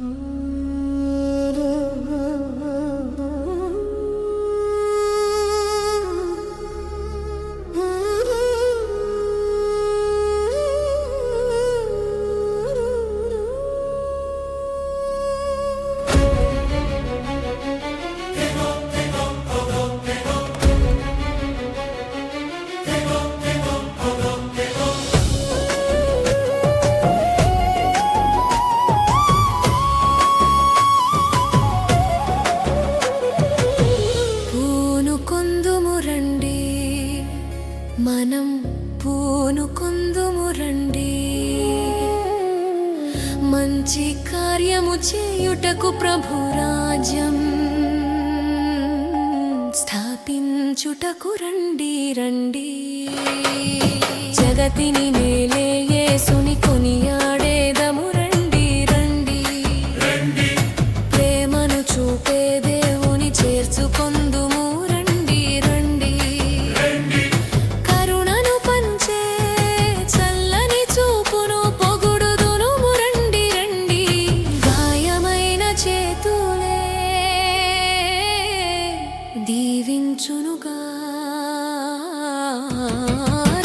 పూనుకొందుము పూనుకొందుము రండి. మంచి కార్యము చేయుటకు ప్రభు రాజ్యం. స్థాపించుటకు రండి రండి. జగతిని మేలే యేసుని కొనియాడేదము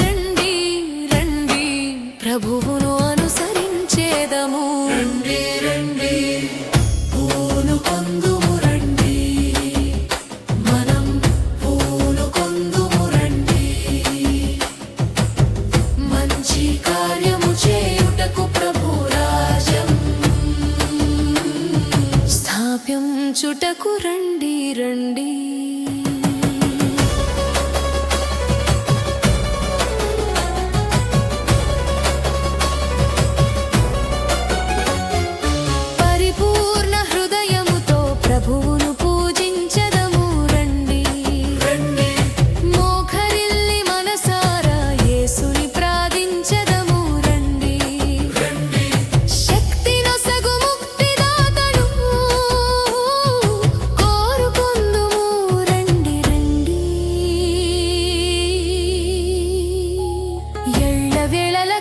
రండి రండి ప్రభువును అనుసరించేదము. రండి రండి పూలు కొందుము రండి. మనం పూలు కొందుము రండి. మంచి కార్యము చేయుటకు ప్రభు రాజ్యం. స్థాపించుటకు రండి రండి.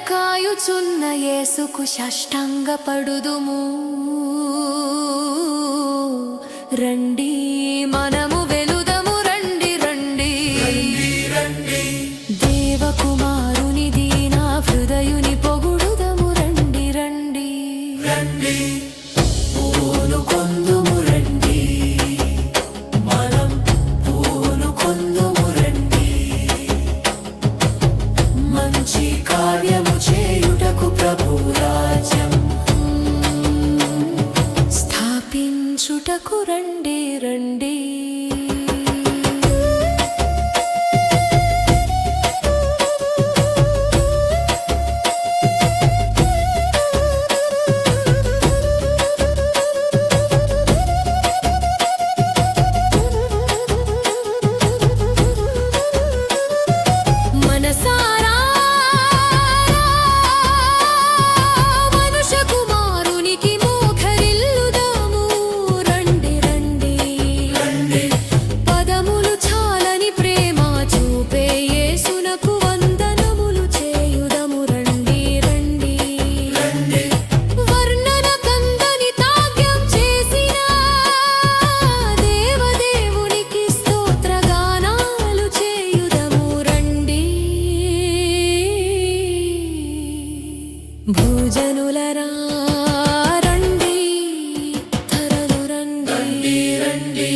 కాయుచున్న యేసుకు సాష్టాంగ పడుదుము రండి. స్థాపించుటకు రండి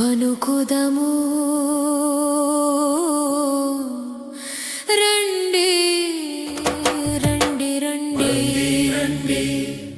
పనుకుదము రండి రండి. రండి రండి.